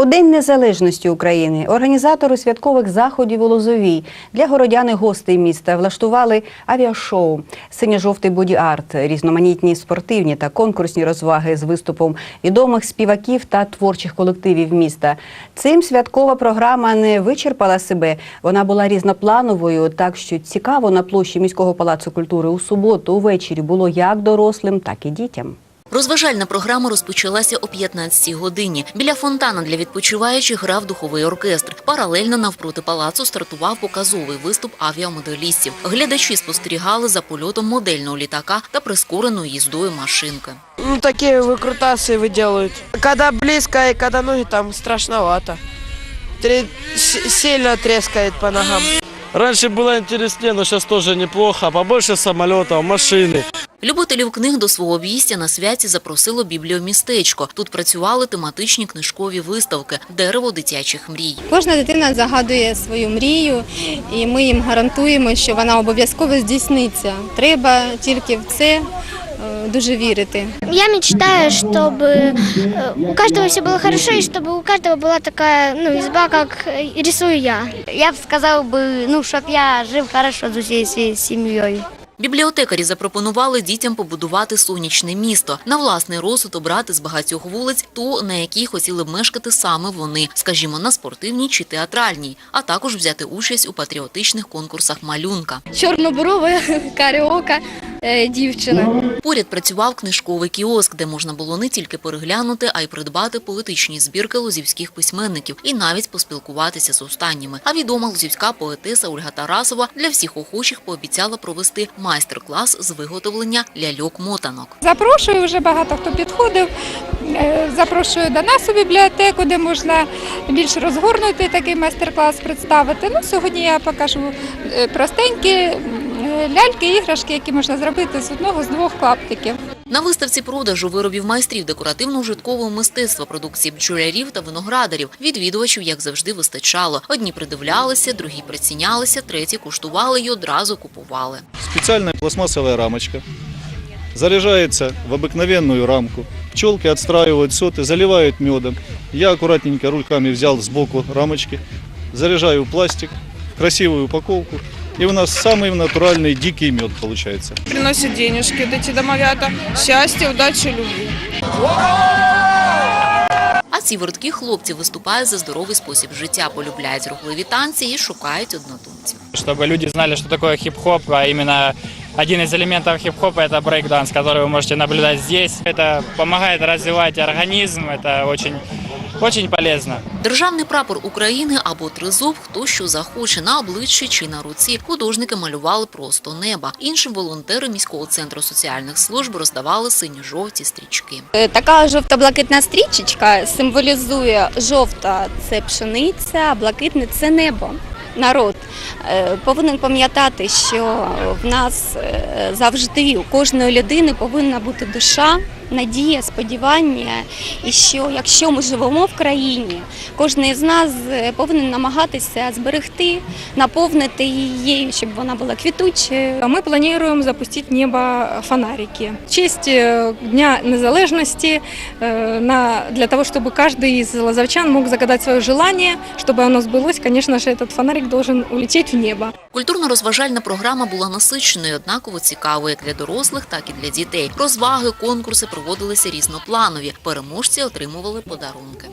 У День Незалежності України організатори святкових заходів у Лозовій для городян і гостей міста влаштували авіашоу, синьо-жовтий боді-арт, різноманітні спортивні та конкурсні розваги з виступом відомих співаків та творчих колективів міста. Цим святкова програма не вичерпала себе. Вона була різноплановою, так що цікаво на площі міського палацу культури у суботу увечері було як дорослим, так і дітям. Розважальна програма розпочалася о 15-й годині. Біля фонтана для відпочиваючих грав духовий оркестр. Паралельно навпроти палацу стартував показовий виступ авіамоделістів. Глядачі спостерігали за польотом модельного літака та прискореною їздою машинки. Ну, такие выкрутасы выделывают. Когда близко и когда ноги там страшновато. Тре- с- сильно трескает по ногам. Раньше было интереснее, но сейчас тоже неплохо. Побольше самолетов, машины. Любителів книг до свого об'їстя на святі запросило бібліомістечко. Тут працювали тематичні книжкові виставки «Дерево дитячих мрій». Кожна дитина загадує свою мрію, і ми їм гарантуємо, що вона обов'язково здійсниться. Треба тільки в це е, дуже вірити. Я мечтаю, чтобы э, у каждого все было хорошо, и чтобы у каждого была такая ну, изба, как э, рисую я. Я бы сказал бы, ну, чтобы я жил хорошо с усей своей семьей. Бібліотекарі запропонували дітям побудувати сонячне місто, на власний розсуд обрати з багатьох вулиць ту, на якій хотіли б мешкати саме вони, скажімо, на спортивній чи театральній, а також взяти участь у патріотичних конкурсах малюнка. Чорнобурова каріока дівчина. Поряд працював книжковий кіоск, де можна було не тільки переглянути, а й придбати поетичні збірки лозівських письменників і навіть поспілкуватися з останніми. А відома лозівська поетеса Ольга Тарасова для всіх охочих пообіцяла провести майстер-клас з виготовлення ляльок-мотанок. Запрошую, вже багато хто підходив. Е, Запрошую до нас у бібліотеку, де можна більш розгорнутий такий майстер-клас представити. Ну, сьогодні я покажу е, простенькі е, ляльки, іграшки, які можна зробити з одного з двох клаптиків. На виставці продажу виробів майстрів декоративно-ужиткового мистецтва, продукції бджолярів та виноградарів відвідувачів, як завжди, вистачало. Одні придивлялися, другі прицінялися, треті куштували і одразу купували. Специальная пластмассовая рамочка. Заряжается в обыкновенную рамку. Пчелки отстраивают соты, заливают медом. Я аккуратненько руками взял сбоку рамочки, заряжаю пластик, красивую упаковку. И у нас самый натуральный дикий мед получается. Приносят денежки вот эти домовята. Счастья, удачи, любви. А ці ворткі хлопці виступають за здоровий спосіб життя, полюбляють рухливі танці і шукають однодумців. чтобы люди знали, что такое хип-хоп, а именно один из элементов хип-хопа – это брейк-данс, который вы можете наблюдать здесь. Это помогает развивать организм, это очень, очень полезно. Державний прапор України або тризуб, хто що захоче на обличчі чи на руці. Художники малювали просто неба. Іншим волонтери міського центру соціальних служб роздавали синьо-жовті стрічки. Е, Така жовто-блакитна стрічечка символізує жовта це пшениця, а блакитне це небо. Народ е, повинен пам'ятати, що в нас е, завжди у кожної людини повинна бути душа, надія, сподівання, і що якщо ми живемо в країні, кожен із нас е, повинен намагатися зберегти, наповнити її, щоб вона була квітучою. Мы планируем запустить в небо фонарики. В честь э, Дня незалежности, э, на, для того, чтобы каждый из лозовчан мог загадать свое желание, чтобы оно сбылось, конечно же, этот фонарик должен улететь в небо. Культурно-розважальна програма була насиченою, однаково цікавою як для дорослих, так і для дітей. Розваги, конкурси проводилися різнопланові. Переможці отримували подарунки.